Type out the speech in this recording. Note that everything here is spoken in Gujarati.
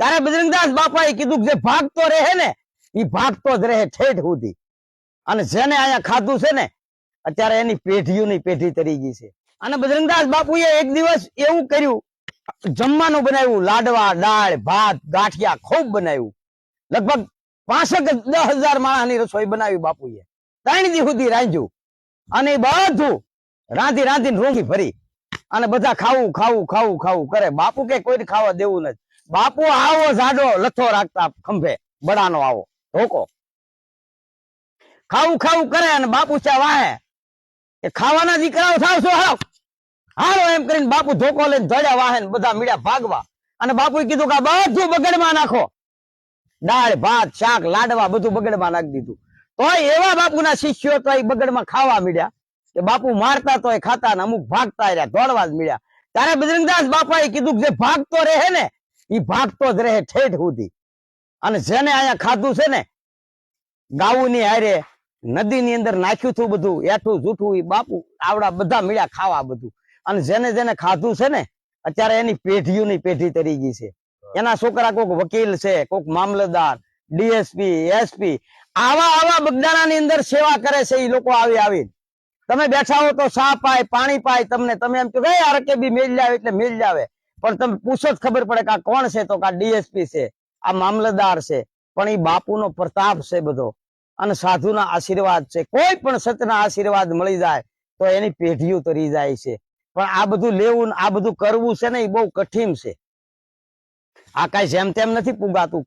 ત્યારે બજરંગદાસ બાપાએ કીધું જે ભાગતો રહે ને એ ભાગતો જ રહે ઠેઠ સુધી. અને જેને અહીંયા ખાધું છે ને, અત્યારે એની પેઢીઓની પેઢી તરી ગઈ છે. અને બજરંગદાસ બાપુએ એક દિવસ એવું કર્યું, જમવાનું બનાવ્યું, લાડવા, દાળ, ભાત, ગાંઠિયા ખૂબ બનાવ્યું. લગભગ પાસઠ દસ હજાર માણસની રસોઈ બનાવી બાપુએ. ત્રણ દી સુધી રાંધ્યું. અને બધું રાંધી રાંધીને રોંગી ભરી. અને બધા ખાવું ખાવું ખાવું ખાવું કરે. બાપુ કે કોઈને ખાવા દેવું નથી. બાપુ આવો જાડો, લથો રાખતા ખંભે બડાનો આવો. ધોકો. ખાવું ખાવું કરે અને બાપુ ચા વાહે. કે ખાવાના દીકરાઓ થાવ છો હાવ હાલો એમ કરીને બાપુ ધોકો લઈને ધડ્યા વાહે બધા મીડ્યા ભાગવા. અને બાપુએ કીધું કે બધું બગડમાં નાખો. દાળ, ભાત, શાક, લાડવા બધું બગડમાં નાખી દીધું. તોય એવા બાપુના શિષ્યો તો એ બગડમાં ખાવા મીડ્યા. કે બાપુ મારતા તોય ખાતા ને અમુક ભાગતા રહ્યા, દોડવા જ મીડ્યા. ત્યારે બજરંગદાસ બાપાએ કીધું કે ભાગતો રહે ને એ ભાગતો જ રહે ઠેઠ સુધી. અને જેને અહીંયા ખાધું છે ને ગાવુની હારે, નદીની અંદર નાખ્યું હતું બધું, એઠું, જૂઠું એ બાપુ, આવડા બધા મળ્યા ખાવા બધું. અને જેને જેને ખાધું છે ને, અત્યારે એની પેઢીઓની પેઢી તરી ગઈ છે. એના છોકરા કોક વકીલ છે, કોક મામલતદાર, ડીએસપી, એસપી, આવા આવા બગદાણાની અંદર સેવા કરે છે એ લોકો આવી આવી તમે બેઠા હો તો સા પાય, પાણી પાય, તમને, તમે એમ કહો કે રકેબી મેલ જાવે એટલે મેલ લાવે પણ તમે પૂછો જ ખબર પડે કે આ કોણ છે તો કે આ ડીએસપી છે, આ મામલતદાર છે. પણ એ બાપુનો પ્રતાપ છે બધો. અને સાધુના આશીર્વાદ છે. કોઈ પણ સતના આશીર્વાદ મળી જાય તો એની પેઢીઓ તરી જાય છે. પણ આ બધું લેવું આ બધું કરવું છે ને એ બહુ કઠિન છે. આ કઈ જેમ તેમ નથી પુગાતું.